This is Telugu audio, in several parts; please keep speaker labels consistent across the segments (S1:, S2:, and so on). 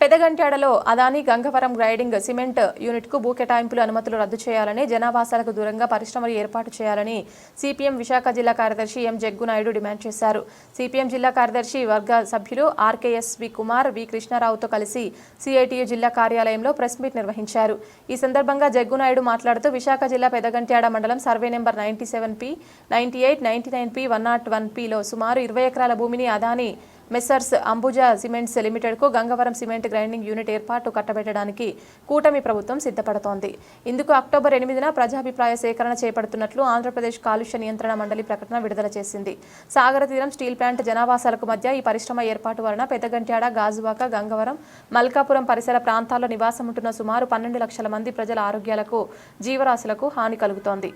S1: పెదగంట్యాడలో అదాని గంగవరం గ్రైడింగ్ సిమెంట్ యూనిట్కు భూ కేటాయింపులు అనుమతులు రద్దు చేయాలని జనావాసాలకు దూరంగా పరిశ్రమలు ఏర్పాటు చేయాలని సిపిఎం విశాఖ జిల్లా కార్యదర్శి ఎం జగ్గునాయుడు డిమాండ్ చేశారు. సిపిఎం జిల్లా కార్యదర్శి వర్గ సభ్యులు ఆర్కేఎస్ వి కుమార్ వి కృష్ణారావుతో కలిసి సిఐటియు జిల్లా కార్యాలయంలో ప్రెస్ మీట్ నిర్వహించారు. ఈ సందర్భంగా జగ్గునాయుడు మాట్లాడుతూ విశాఖ జిల్లా పెదగంట్యాడ మండలం survey number ninety seven P ninety eight ninety nine P one nought one పిలో సుమారు ఇరవై ఎకరాల భూమిని అదాని మెస్సర్స్ అంబుజా సిమెంట్స్ లిమిటెడ్కు గంగవరం సిమెంట్ గ్రైండింగ్ యూనిట్ ఏర్పాటు కట్టబెట్టడానికి కూటమి ప్రభుత్వం సిద్ధపడుతోంది. ఇందుకు అక్టోబర్ ఎనిమిదిన ప్రజాభిప్రాయ సేకరణ చేపడుతున్నట్లు ఆంధ్రప్రదేశ్ కాలుష్య నియంత్రణ మండలి ప్రకటన విడుదల చేసింది. సాగర తీరం స్టీల్ ప్లాంట్ జనావాసాలకు మధ్య ఈ పరిశ్రమ ఏర్పాటు వలన పెద్దగంట్యాడ గాజువాక గంగవరం మల్కాపురం పరిసర ప్రాంతాల్లో నివాసం ఉంటున్న సుమారు పన్నెండు లక్షల మంది ప్రజల ఆరోగ్యాలకు జీవరాశులకు హాని కలుగుతోంది.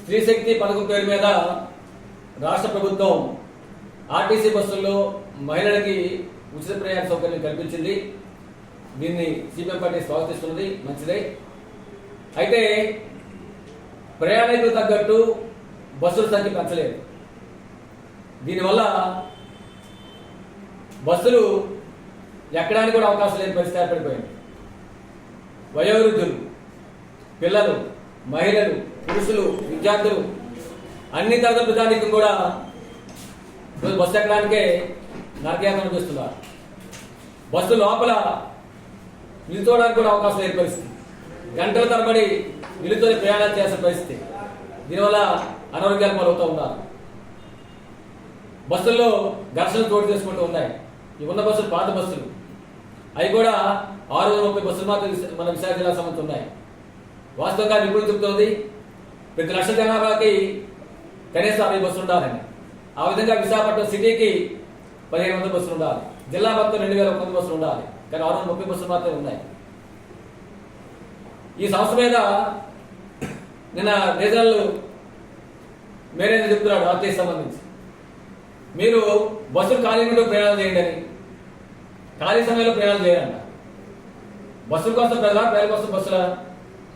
S2: స్త్రీ శక్తి పథకం పేరు మీద రాష్ట్ర ప్రభుత్వం ఆర్టీసీ బస్సుల్లో మహిళలకి ఉచిత ప్రయాణ సౌకర్యం కల్పించింది. దీన్ని సిపిఎం పార్టీ స్వాగతిస్తున్నది. మంచిదే. అయితే ప్రయాణికులు తగ్గట్టు బస్సుల సంఖ్య పెంచలేదు. దీనివల్ల బస్సులు ఎక్కడానికి కూడా అవకాశం లేని పరిస్థితి ఏర్పడిపోయింది. వయోవృద్ధులు పిల్లలు మహిళలు పురుషులు విద్యార్థులు అన్ని తరగతి ప్రజానికి కూడా రోజు బస్సు ఎక్కడానికే నరకయాత్ర అనిపిస్తున్నారు. బస్సు లోపల నిలుచోవడానికి కూడా అవకాశం లేని పరిస్థితి గంటల తరబడి నిలుచొని ప్రయాణాలు చేసే పరిస్థితి. దీనివల్ల అనారోగ్యాలు పాలవుతూ ఉన్నారు. బస్సుల్లో ఘర్షణలు చోటు చేసుకుంటూ ఉన్నాయి. ఈ ఉన్న బస్సులు పాత బస్సులు. అవి కూడా ఆరు వందల ముప్పై బస్సులు మాత్రం మన విశాఖ జిల్లా సంబంధించి ఉన్నాయి. వాస్తవంగా నిపుణులు చెబుతోంది ప్రతి లక్ష జనాభాకి కనీసం అరవై బస్సులు ఉండాలని. ఆ విధంగా విశాఖపట్నం సిటీకి పదిహేను వందల బస్సులు ఉండాలి. జిల్లా మొత్తం రెండు వేల ఒక బస్సులు ఉండాలి. కానీ ఆరు వందల ముప్పై బస్సులు మాత్రమే ఉన్నాయి. ఈ సంస్థ మీద నిన్న రీజనల్ మేనేజర్ చెప్తున్నాడు ఆర్టీకి సంబంధించి. మీరు బస్సులు ఖాళీ నుండి ప్రయాణం చేయండి అని. ఖాళీ సమయంలో ప్రయాణం చేయాలంట బస్సుల కోసం ప్రజల ప్రజల కోసం బస్సుల?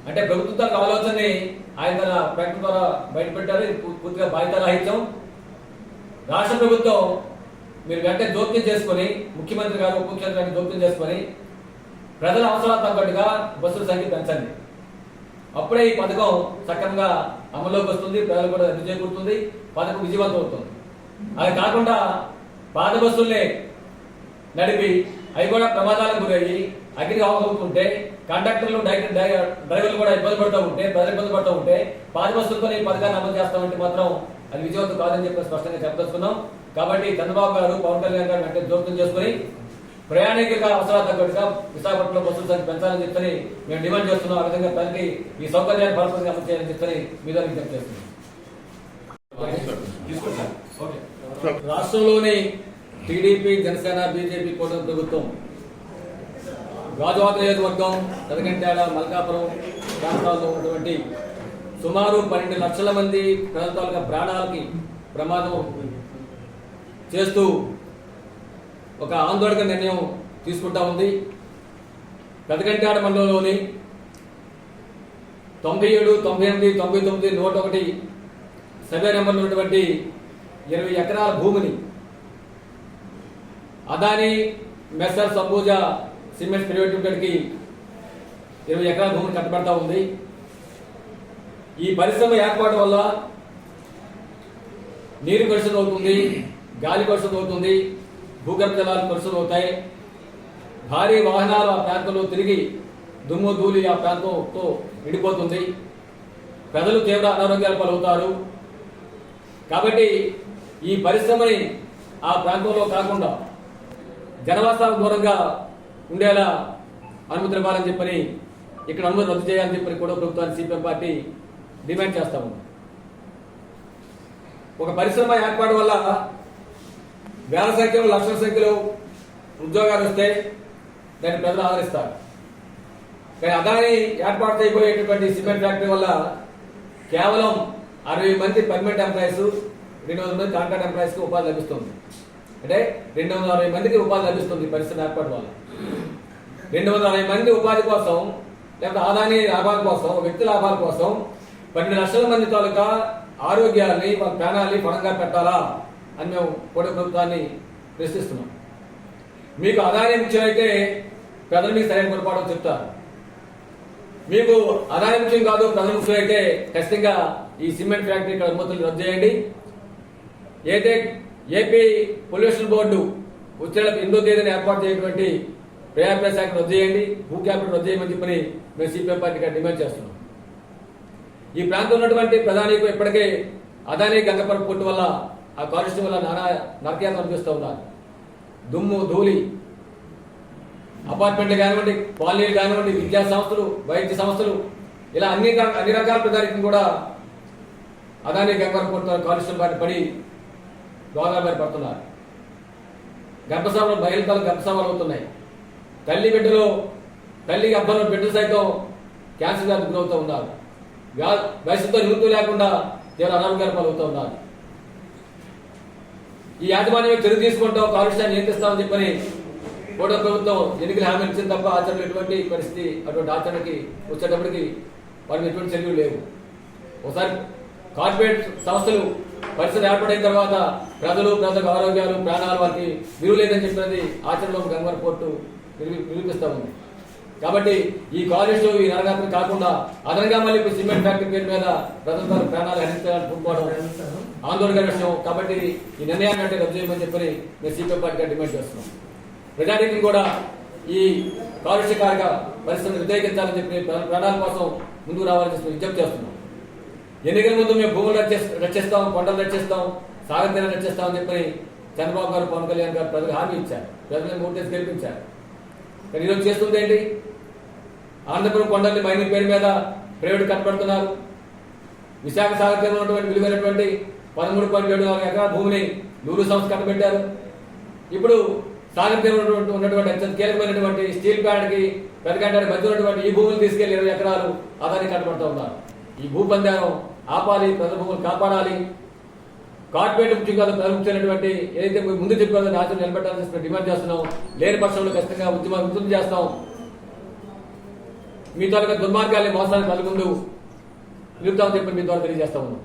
S2: అంటే ప్రభుత్వం ఆలోచనని ఆయన తన ప్రకటన ద్వారా బయటపెట్టారు. పూ- పూర్తిగా బాధ్యత రాహిత్యం రాష్ట్ర ప్రభుత్వం మీరు వెంటనే జోక్యం చేసుకొని ముఖ్యమంత్రి గారు ఉప ముఖ్యమంత్రి గారిని జోక్యం చేసుకొని ప్రజల అవసరాలకు తగ్గట్టుగా బస్సుల సంఖ్య పెంచండి. అప్పుడే ఈ పథకం సక్రమంగా అమల్లోకి వస్తుంది ప్రజలు కూడా రద్దు చేకూరుతుంది పథకం విజయవంతం అవుతుంది. అది కాకుండా పాత బస్సుల్ని నడిపి అవి కూడా ప్రమాదాలకు గురయ్యి అగ్ని అవసరవుతుంటే కండక్టర్లు డ్రైవర్లు కూడా ఇబ్బంది పడుతూ ఉంటే ప్రజలు ఇబ్బంది పడుతూ ఉంటే పాత బస్సులతో ఈ పథకాన్ని అమలు చేస్తామంటే మాత్రం అది విజయవంతం కాదని చెప్పి స్పష్టంగా చెప్పదలుచుకున్నాం. కాబట్టి చంద్రబాబు గారు పవన్ కళ్యాణ్ గారు వెంటనే జోక్యం చేసుకుని ప్రయాణికుల అవసరాలు తగ్గట్టుగా విశాఖపట్నంలో బస్సుల సంఖ్య పెంచాలని చెప్పని మేము డిమాండ్ చేస్తున్నాం. ఆ విధంగా ప్రజలకి ఈ సౌకర్యాన్ని బలపరిగా అమలు చేయాలని చెప్పని మీద విజ్ఞప్తి చేస్తున్నాం. రాష్ట్రంలోని టీడీపీ జనసేన బీజేపీ కూటమి ప్రభుత్వం గాజువాక నియోజకవర్గం పెదగంట్యాడ మల్కాపురం ప్రాంతాల్లో ఉన్నటువంటి సుమారు పన్నెండు లక్షల మంది ప్రాంతాలుగా ప్రాణాలకి ప్రమాదం చేస్తూ ఒక ఆందోళన నిర్ణయం తీసుకుంటా ఉంది. పెదకంటాడ మండలంలోని తొంభై ఏడు తొంభై ఎనిమిది తొంభై తొమ్మిది నూట ఒకటి సర్వే నెంబర్లో ఉన్నటువంటి ఇరవై ఎకరాల భూమిని Adani Messrs Ambuja cement private లిమిటెడ్కి ఇరవై ఎకరాల భూమిని కట్టబడతా ఉంది. ఈ పరిశ్రమ ఏర్పాటు వల్ల నీరు కలుషితం అవుతుంది గాలి కలుషితం అవుతుంది భూగర్భ జలాలు కలుషితం అవుతాయి భారీ వాహనాలు ఆ ప్రాంతంలో తిరిగి దుమ్ము ధూళి ఆ ప్రాంతంతో నిండిపోతుంది. ప్రజలు తీవ్ర అనారోగ్యాలు పాలవుతారు. కాబట్టి ఈ పరిశ్రమని ఆ ప్రాంతంలో కాకుండా జనవాసాలకు దూరంగా ఉండేలా అనుమతులు ఇవ్వాలని చెప్పని ఇక్కడ అనుమతి రద్దు చేయాలని చెప్పని కూడా ప్రభుత్వాన్ని సిపిఎం పార్టీ డిమాండ్ చేస్తా ఉన్నాం. ఒక పరిశ్రమ ఏర్పాటు వల్ల వేల సంఖ్యలో లక్షల సంఖ్యలో ఉద్యోగాలు వస్తే దాన్ని ప్రజలు ఆదరిస్తారు. కానీ అదాని ఏర్పాటు చేయబోయేటటువంటి సిమెంట్ ఫ్యాక్టరీ వల్ల కేవలం అరవై మంది పర్మనెంట్ ఎంప్లాయీస్ రెండు వందల మంది కాంట్రాక్ట్ ఎంప్లాయీస్కి ఉపాధి లభిస్తుంది. అంటే రెండు వందల అరవై మందికి ఉపాధి లభిస్తుంది పరిశ్రమ ఏర్పాటు వల్ల. రెండు వందల అరవై మంది ఉపాధి కోసం లేకపోతే ఆదాని లాభాల కోసం వ్యక్తి లాభాల కోసం పన్నెండు లక్షల మంది తాలూకా ఆరోగ్యాన్ని వాళ్ళ ప్రాణాలని పణంగా పెట్టాలా అని మేము కోడి ప్రభుత్వాన్ని ప్రశ్నిస్తున్నాం. మీకు ఆదాయం ఇచ్చినైతే ప్రజలు మీకు సరైన పొరపాటు చెప్తారు. మీకు ఆదాయం ముఖ్యం కాదు ప్రజల ముఖ్యం అయితే ఖచ్చితంగా ఈ సిమెంట్ ఫ్యాక్టరీ ఇక్కడ అనుమతులు రద్దు చేయండి. అయితే ఏపీ పొల్యూషన్ బోర్డు వచ్చే నెల ఎనిమిదో తేదీన ఏర్పాటు చేయటువంటి ప్రయాణ శాఖ రద్దు చేయండి భూ క్యాపిటల్ రద్దు చేయమని చెప్పని మేము సిపిఎం పార్టీగా డిమాండ్ చేస్తున్నాం. ఈ ప్రాంతంలో ఉన్నటువంటి ప్రధానికు ఇప్పటికే అదాని గంగపర పొట్టు వల్ల ఆ కాలుష్యం వల్ల నానా నరకయాత్ర అనిపిస్తూ ఉన్నారు. దుమ్ము ధూళి అపార్ట్మెంట్లు కానివ్వండి కాలనీలు కానివ్వండి విద్యా సంస్థలు వైద్య సంస్థలు ఇలా అన్ని అన్ని రకాల ప్రజానికి కూడా అదాని గంగవరం కొడుతున్నారు కాలుష్యం బారి పడి రోగాల బారి పడుతున్నారు. గర్భసభలు బహిళతలు గర్భసభలు అవుతున్నాయి. తల్లి బిడ్డలు తల్లి గర్భంలో బిడ్డలు సైతం క్యాన్సర్ వ్యాధి గురవుతూ ఉన్నారు. వయసుతో నిమిత్తం లేకుండా దేవుడు అనారోగ్యాలు పాలవుతూ ఉన్నారు ఈ యాజమాన్యం చర్య తీసుకుంటాం కాలుష్యాన్ని నియంత్రిస్తామని చెప్పని కూడా ప్రభుత్వం ఎన్నికల హామీ ఇచ్చింది తప్ప ఆచరణ ఎటువంటి పరిస్థితి అటువంటి ఆచరణకి వచ్చేటప్పటికి వారికి ఎటువంటి చర్యలు లేవు. ఒకసారి కార్పొరేట్ సంస్థలు పరిస్థితి ఏర్పడిన తర్వాత ప్రజలు ప్రజలకు ఆరోగ్యాలు ప్రాణాలు వారికి విలువ లేదని చెప్పినది ఆచరణలో గంగవరం పోర్టు నిరూపిస్తా ఉంది. కాబట్టి ఈ కాలేజ్లో ఈ నరగాత్రి కాకుండా అదనంగా మళ్ళీ ఇప్పుడు సిమెంట్ ఫ్యాక్టరీ పేరు మీద ప్రజలందరూ ప్రాణాలు హరించాలని పూనుకోవడం ఆందోళన విషయం కాబట్టి ఈ నిర్ణయాన్ని అంటే రద్దు చేయమని చెప్పని మేము సిపిఎం పార్టీగా డిమాండ్ చేస్తున్నాం ప్రజానీకం కూడా ఈ కాలుష్యకారక పరిస్థితులను వ్యతిరేకించాలని చెప్పి ప్ర- ప్రాణాల కోసం ముందుకు రావాలని విజ్ఞప్తి చేస్తున్నాం ఎన్నికల ముందు మేము భూములు రక్షిస్తాం కొండలు రక్షిస్తాం సాగతీరాన్ని తీరం రక్షిస్తామని చెప్పి చంద్రబాబు గారు పవన్ కళ్యాణ్ గారు ప్రజలకు హామీ ఇచ్చారు. ప్రజలను ఓటేసి గెలిపించారు. కానీ ఈరోజు చేస్తుంది ఏంటి? ఆంధ్రపురం కొండల్ని మైనింగ్ పేరు మీద ప్రైవేట్ కట్టబడుతున్నారు. విశాఖ సాగర్ తీరంలో ఉన్నటువంటి విలువైనటువంటి పదమూడు పాయింట్ ఏడు నాలుగు ఎకరాల భూమిని నూరు సంస్థ కట్టబెట్టారు. ఇప్పుడు సాగర్ తీరంలో ఉన్నటువంటి- అత్యంత కీలకమైనటువంటి స్టీల్ ప్యాడ్కి కి మధ్య ఉన్నటువంటి ఈ భూములు తీసుకెళ్ళి ఇరవై ఎకరాలు ఆదాన్ని కట్టబడుతూ ఉన్నారు. ఈ భూపందానం ఆపాలి ప్రజల భూములు కాపాడాలి కార్పొరేట్ ఉద్యోగాలు కాదు ఏదైతే ముందు చెప్పారో ఆచరణ నిలబెట్టాలని డిమాండ్ చేస్తున్నాం. లేని పక్షంలో ఖచ్చితంగా ఉద్యమాలు ఉధృతం చేస్తాం. మీ ద్వారా దుర్మార్గాల్ని మోసాన్ని ప్రజల ముందు నిలుపుతామని చెప్పి మీ ద్వారా తెలియజేస్తా ఉన్నాం.